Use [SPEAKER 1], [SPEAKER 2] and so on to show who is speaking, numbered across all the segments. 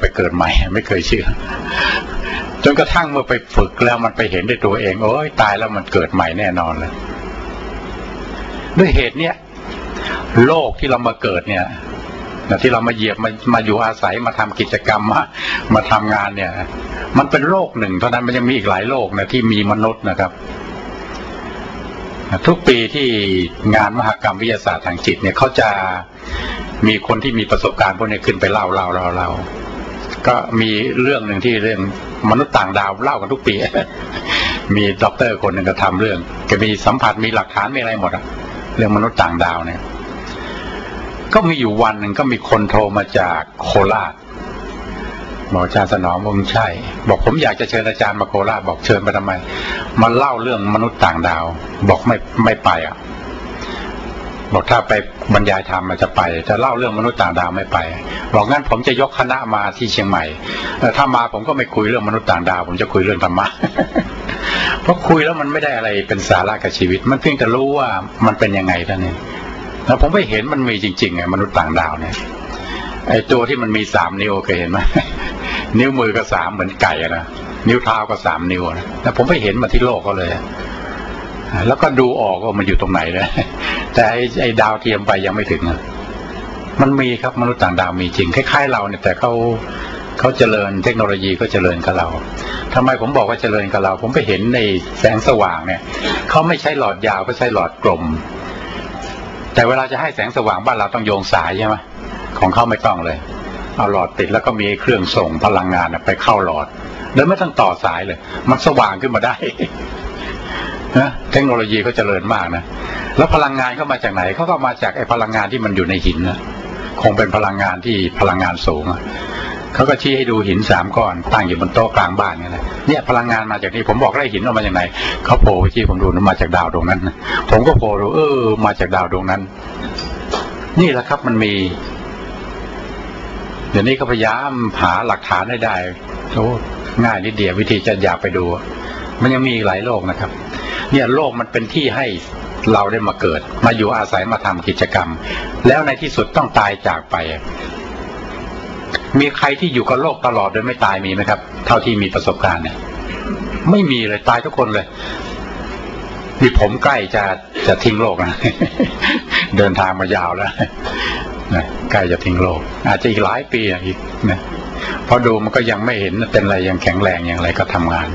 [SPEAKER 1] ไปเกิดใหม่ ไม่เคยเชื่อ จนกระทั่งเมื่อไปฝึกแล้วมันไปเห็นด้วยตัวเองโอ้ยตายแล้วมันเกิดใหม่แน่นอนเลยด้วยเหตุเนี้ยโลกที่เรามาเกิดเนี่ยที่เรามาเหยียบมามาอยู่อาศัยมาทำกิจกรรมมามาทำงานเนี่ย มันเป็นโลกหนึ่ง เท่านั้นมันยังมีอีกหลายโลกนะที่มีมนุษย์นะครับทุกปีที่งานมหกรรมวิทยาศาสตร์ทางจิตเนี่ยเขาจะมีคนที่มีประสบการณ์พวกนี้ขึ้นไปเล่าเล่าเล่าเล่า ก็มีเรื่องหนึ่งที่เรื่องมนุษย์ต่างดาวเล่ากันทุกปี มีด็อกเตอร์คนหนึ่งก็ทำเรื่องก็มีสัมผัสมีหลักฐานมีอะไรหมดอะเรื่องมนุษย์ต่างดาวเนี่ย ก็มีอยู่วันหนึ่งก็มีคนโทรมาจากโคราชบอกอาจารย์สนองผมใช่ บอกผมอยากจะเชิญอาจารย์มาโคราชบอกเชิญไปทำไมมาเล่าเรื่องมนุษย์ต่างดาว บอกไม่ไม่ไปอะ บอกถ้าไปบรรยายธรรมจะไป จะเล่าเรื่องมนุษย์ต่างดาวไม่ไป บอกงั้นผมจะยกคณะมาที่เชียงใหม่ถ้ามาผมก็ไม่คุยเรื่องมนุษย์ต่างดาว ผมจะคุยเรื่องธรรมะเพราะคุยแล้วมันไม่ได้อะไรเป็นสาระกับชีวิต มันเพียงแต่รู้ว่ามันเป็นยังไงเท่านี้แล้วผมไปเห็นมันมีจริงๆไงมนุษย์ต่างดาวเนี่ยไอ้ตัวที่มันมีสามนิ้วเคยเห็นไหมนิ้วมือก็สามเหมือนไก่นะนิ้วเท้าก็สามนิ้วนะแต่ผมไปเห็นมาที่โลกเขาเลย แล้วก็ดูออกว่ามันอยู่ตรงไหนนะ แต่ไอ้ไอ้ดาวเทียมไปยังไม่ถึงมันมีครับมนุษย์ต่างดาวมีจริงคล้ายๆเราเนี่ยแต่เขาเขาเจริญเทคโนโลยีก็เจริญกับเราทำไมผมบอกว่าเจริญกับเรา ผมไปเห็นในแสงสว่างเนี่ยเขาไม่ใช้หลอดยาวเขาใช้หลอดกลม แต่เวลาจะให้แสงสว่างบ้านเราต้องโยงสายใช่ไหมของเขาไม่ต้องเลยเอาหลอดติดแล้วก็มีเครื่องส่งพลังงานไปเข้าหลอดโดยไม่ต้องต่อสายเลย มันสว่างขึ้นมาได้ นะเทคโนโลยีเขาเจริญมากนะแล้วพลังงานเข้ามาจากไหนเขาก็มาจากไอ้พลังงานที่มันอยู่ในหินนะคงเป็นพลังงานที่พลังงานสูงเขาก็ชี้ให้ดูหินสามก้อนตั้งอยู่บนโต๊ะกลางบ้านนี่ยนะเนี่ยพลังงานมาจากนี้ผมบอกได้หินออกมาจากไหนเขาโผล่ไปชี้ผมดูมันมาจากดาวดวงนั้นผมก็โผล่ดูเออ มาจากดาวดวงนั้น นี่แหละครับมันมีเดี๋ยวนี้ก็พยายามหาหลักฐานให้ได้โอ้ง่ายนิดเดียววิธีจะอยากไปดู มันยังมีหลายโลกนะครับ เนี่ยโลกมันเป็นที่ให้เราได้มาเกิด มาอยู่อาศัยมาทำกิจกรรม แล้วในที่สุดต้องตายจากไป มีใครที่อยู่กับโลกตลอดโดยไม่ตายมีไหมครับ เท่าที่มีประสบการณ์เนี่ย ไม่มีเลยตายทุกคนเลยมีผมใกล้จะจะทิ้งโลกนะเดินทางมายาวแล้วนะใกล้จะทิ้งโลก อาจจะอีกหลายปีอีกนะเพอดูมันก็ยังไม่เห็นเป็นอะไรยังแข็งแรงอย่างไรก็ทำงาน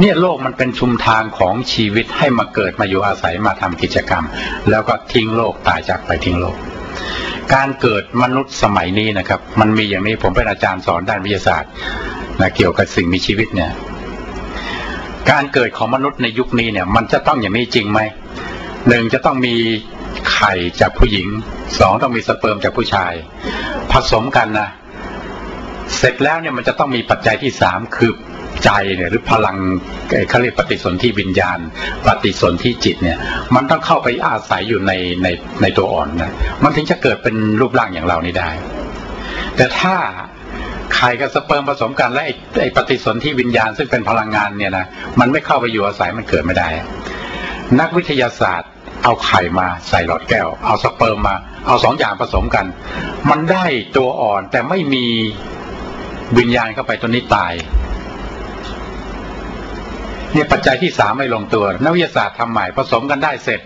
[SPEAKER 1] เนี่ยโลกมันเป็นชุมทางของชีวิตให้มาเกิดมาอยู่อาศัยมาทำกิจกรรม แล้วก็ทิ้งโลกตายจากไปทิ้งโลก การเกิดมนุษย์สมัยนี้นะครับ มันมีอย่างนี้ผมเป็นอาจารย์สอนด้านวิทยาศาสตร์นะเกี่ยวกับสิ่งมีชีวิตเนี่ย การเกิดของมนุษย์ในยุคนี้เนี่ย มันจะต้องอย่างนี้จริงไหมหนึ่งจะต้องมีไข่จากผู้หญิงสองต้องมีสเปิร์มจากผู้ชาย ผสมกันนะเสร็จแล้วเนี่ยมันจะต้องมีปัจจัยที่สามคือ ใจเนี่ยหรือพลังเขาเรียกปฏิสนธิวิญญาณ ปฏิสนธิจิตเนี่ย มันต้องเข้าไปอาศัยอยู่ในในในตัวอ่อนนะมันถึงจะเกิดเป็นรูปร่างอย่างเรานี้ได้ แต่ถ้าไข่กับสเปิร์มผสมกันและไอไอปฏิสนธิวิญญาณซึ่งเป็นพลังงานเนี่ยนะมันไม่เข้าไปอยู่อาศัยมันเกิดไม่ได้ นักวิทยาศาสตร์เอาไข่มาใส่หลอดแก้ว เอาสเปิร์มมา เอาสองอย่างผสมกัน มันได้ตัวอ่อนแต่ไม่มีวิญญาณเข้าไปตัวนี้ตาย เนี่ยปัจจัยที่สามไม่ลงตัว นักวิทยาศาสตร์ทำใหม่ผสมกันได้เสร็จ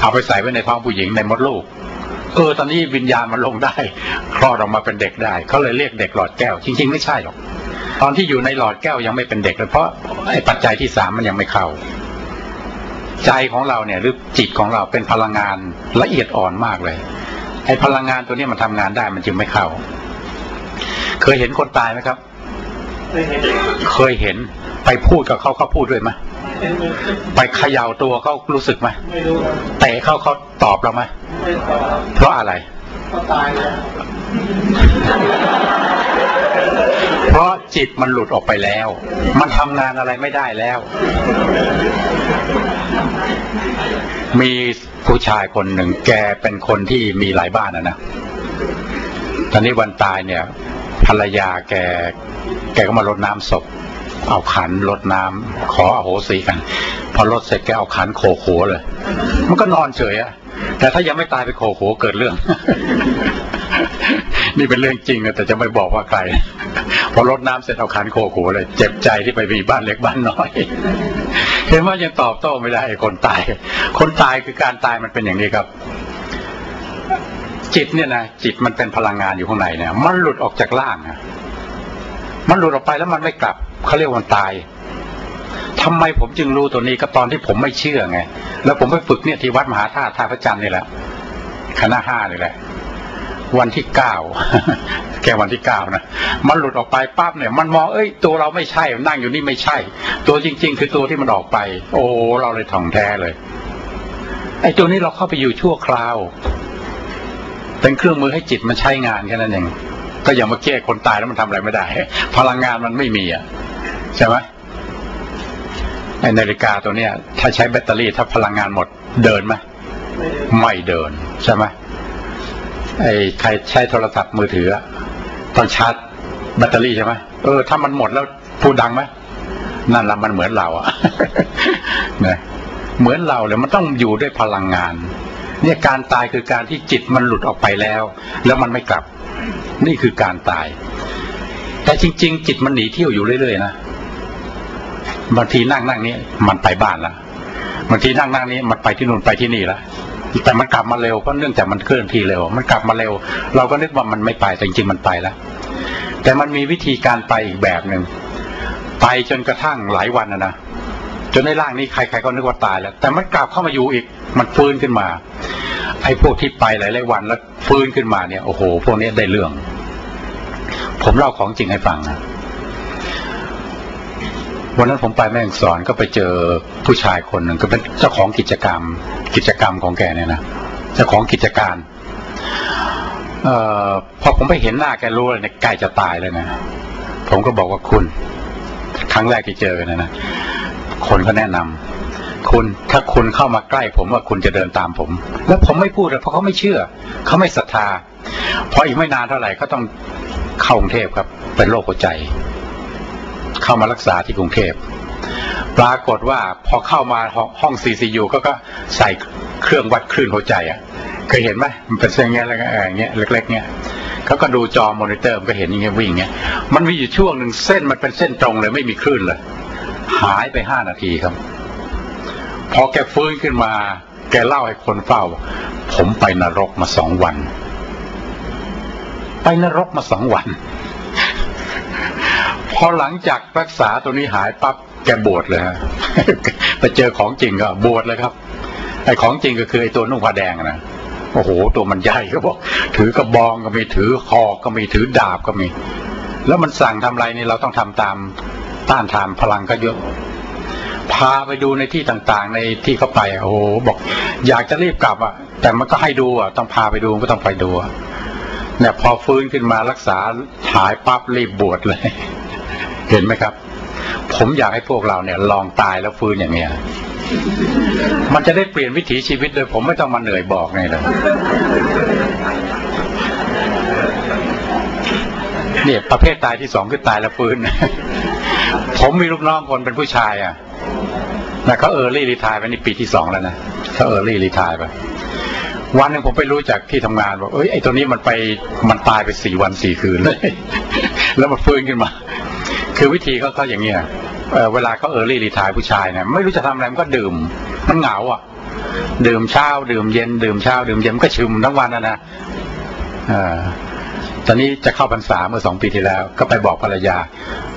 [SPEAKER 1] เอาไปใส่ไว้ในท้องผู้หญิงในมดลูกเออตอนนี้วิญญาณมันลงได้ คลอดออกมาเป็นเด็กได้เขาเลยเรียกเด็กหลอดแก้ว จริง ๆ ไม่ใช่หรอก ตอนที่อยู่ในหลอดแก้วยังไม่เป็นเด็กเลยเพราะไอ้ปัจจัยที่สามมันยังไม่เข้า ใจของเราเนี่ยหรือจิตของเราเป็นพลังงานละเอียดอ่อนมากเลยไอ้พลังงานตัวนี้มันทำงานได้มันจึงไม่เข้า เคยเห็นคนตายไหมครับ เคยเห็นไปพูดกับเขาเขาพูดด้วยไหมไปเขย่าตัวเขารู้สึกไหมแต่เขาเขาตอบเราไหมเพราะอะไรเขาตายแล้วเพราะจิตมันหลุดออกไปแล้ว มันทำงานอะไรไม่ได้แล้ว มีผู้ชายคนหนึ่งแกเป็นคนที่มีหลายบ้านนะนะตอนนี้วันตายเนี่ย ภรรยาแกแกก็มารดน้ำศพ เอาขันรดน้ำขออโหสิกัน พอรดเสร็จแกเอาขันโขโขเลย มันก็นอนเฉยอะแต่ถ้ายังไม่ตายไปโขโขเกิดเรื่อง นี่เป็นเรื่องจริงนะแต่จะไม่บอกว่าใคร พอรดน้ำเสร็จเอาขันโคโขเลย เจ็บใจที่ไปมีบ้านเล็กบ้านน้อยเห็นว่ายังตอบโต้ไม่ได้คนตาย คนตายคือการตายมันเป็นอย่างนี้ครับ จิตเนี่ยนะจิตมันเป็นพลังงานอยู่ข้างในเนี่ย มันหลุดออกจากร่างอะมันหลุดออกไปแล้วมันไม่กลับเขาเรียกวันตายทำไมผมจึงรู้ตัวนี้ก็ตอนที่ผมไม่เชื่อไง แล้วผมไปฝึกเนี่ยที่วัดมหาธาตุท่าพระจันทร์นี่แหละคณะห้านี่แหละ วันที่เก้าแค่วันที่เก้านะมันหลุดออกไปปั๊บเนี่ย มันมองเอ้ยตัวเราไม่ใช่นั่งอยู่นี่ไม่ใช่ ตัวจริง ๆ คือตัวที่มันออกไป โอ้เราเลยถ่องแท้เลยไอ้ตัวนี้เราเข้าไปอยู่ชั่วคราว เป็นเครื่องมือให้จิตมันใช้งานแค่นั้นเองก็อย่างมื่อกี้คนตายแล้วมันทำอะไรไม่ได้ พลังงานมันไม่มีอะใช่ไหมไอนาฬิกาตัวเนี้ย ถ้าใช้แบตเตอรี่ถ้าพลังงานหมดเดินไหมไม่เดินใช่ไหมไอ้ใครใช้โทรศัพท์มือถือต้องชาร์จแบตเตอรี่ใช่ไหมเออถ้ามันหมดแล้วพูดดังไหมนั่นละมันเหมือนเราอะนะเหมือนเราเลยมันต้องอยู่ด้วยพลังงาน เนี่ยการตายคือการที่จิตมันหลุดออกไปแล้ว แล้วมันไม่กลับ นี่คือการตาย แต่จริง ๆ จิตมันหนีเที่ยวอยู่เรื่อยๆนะบางทีนั่งนั่งนี้มันไปบ้านละบางทีนั่งนั่งนี้มันไปที่นู่นไปที่นี่ละแต่มันกลับมาเร็วเพราะเนื่องจากมันเคลื่อนที่เร็ว มันกลับมาเร็ว เราก็นึกว่ามันไม่ไปแต่จริงๆมันไปแล้ว แต่มันมีวิธีการไปอีกแบบหนึ่งไปจนกระทั่งหลายวันนะนะจนในร่างนี้ใครๆก็นึกว่าตายแล้ว แต่มันกลับเข้ามาอยู่อีก มันฟื้นขึ้นมา ไอ้พวกที่ไปหลายๆวันแล้วฟื้นขึ้นมาเนี่ยโอ้โห พวกนี้ได้เรื่อง ผมเล่าของจริงให้ฟังนะวันนั้นผมไปแม่งสอนก็ไปเจอผู้ชายคนหนึ่งก็เป็นเจ้าของกิจกรรม กิจกรรมของแกเนี่ยนะเจ้าของกิจการเอ่อพอผมไปเห็นหน้าแกรู้เลยเนี่ยใกล้จะตายเลยนะผมก็บอกว่าคุณ ครั้งแรกที่เจอกันนะนะคนก็แนะนำ คุณถ้าคุณเข้ามาใกล้ผมว่าคุณจะเดินตามผม แล้วผมไม่พูดเลยเพราะเขาไม่เชื่อ เขาไม่ศรัทธาเพออีกไม่นานเท่าไหร่ก็ต้องเข้ากรุงเทพครับ เป็นโรคหัวใจ เข้ามารักษาที่กรุงเทพปรากฏว่าพอเข้ามาห้องซีซียูก็ก็ใส่เครื่องวัดคลื่นหัวใจอะเคยเห็นไหมมันเป็นเส้นเงี้ยอะไรเงี้ยเล็ก ๆ เงี้ยเขาก็ดูจอมอนิเตอร์มันก็เห็นอย่างเงี้ยวิ่งเงี้ยมันมีอยู่ช่วงหนึ่งเส้นมันเป็นเส้นตรงเลยไม่มีคลื่นเลยหายไปห้านาทีครับ พอแกฟื้นขึ้นมา แกเล่าให้คนเฝ้า ผมไปนรกมาสองวัน ไปนรกมาสองวัน พอหลังจากรักษาตัวนี้หายปั๊บแกบวชเลยฮะไปเจอของจริงก็บวชเลยครับไอ้ของจริงก็คือไอ้ตัวนุ่งผ้าแดงนะโอ้โห ตัวมันใหญ่ก็บอก ถือกระบองก็มีถือคอก็มีถือดาบก็มี แล้วมันสั่งทำอะไรนี่เราต้องทำตามต้านทานพลังก็เยอะ พาไปดูในที่ต่างๆ ในที่เขาไปโอ้โหบอก อยากจะรีบกลับอะ แต่มันก็ให้ดูอะต้องพาไปดูก็ต้องไปดูเนี่ยพอฟื้นขึ้นมารักษาหายปั๊บรีบบวชเลย เห็นไหมครับ ผมอยากให้พวกเราเนี่ย ลองตายแล้วฟื้นอย่างเนี้ยมันจะได้เปลี่ยนวิถีชีวิตโดยผมไม่ต้องมาเหนื่อยบอกไงเลยเนี่ยประเภทตายที่สองคือตายแล้วฟื้น ผมมีลูกน้องคนเป็นผู้ชายอะ นะเขาเออร์ลี่รีทายไปนี่ปีที่สองแล้วนะเขาเออร์ลี่รีทายไปวันหนึ่งผมไปรู้จากที่ทำงานบอกเอ้ยไอ้ตัวนี้มันไปมันตายไปสี่วันสี่คืนเลย แล้วมันฟื้นขึ้นมา คือวิธีเขาเขาอย่างเงี้ยเเวลาเขาเออร์ลี่รีทายผู้ชายเนี่ยไม่รู้จะทำอะไรมันก็ดื่ม มันเหงาอะ ดื่มเช้า ดื่มเย็น ดื่มเช้า ดื่มเย็นก็ชึมทั้งวันนะนะเออ ตอนนี้จะเข้าพรรษาเมื่อสองปีที่แล้ว ก็ไปบอกภรรยา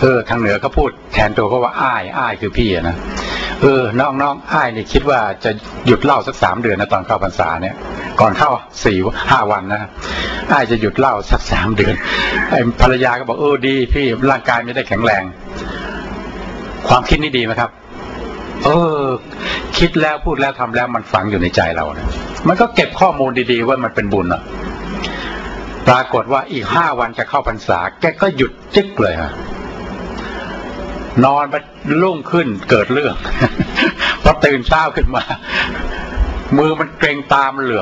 [SPEAKER 1] เออ ทางเหนือก็พูดแทนตัวเขาว่าอ้ายอ้ายคือพี่นะเออน้องน้องอ้ายนี่คิดว่าจะหยุดเหล้าสักสามเดือนนะตอนเข้าพรรษาเนี่ย ก่อนเข้าสี่ห้าวันนะอ้ายจะหยุดเหล้าสักสามเดือนไอ้ภรรยาก็บอกเออดีพี่ร่างกายไม่ได้แข็งแรง ความคิดนี้ดีไหมครับ เออ คิดแล้วพูดแล้วทำแล้วมันฝังอยู่ในใจเรานะมันก็เก็บข้อมูลดีๆว่ามันเป็นบุญอะ ปรากฏว่าอีกห้าวันจะเข้าพรรษา แกก็หยุดจึ๊กเลยฮะนอนไปลุ่งขึ้นเกิดเรื่องพอตื่นเช้าขึ้นมา มือมันเกรงตามเหลือก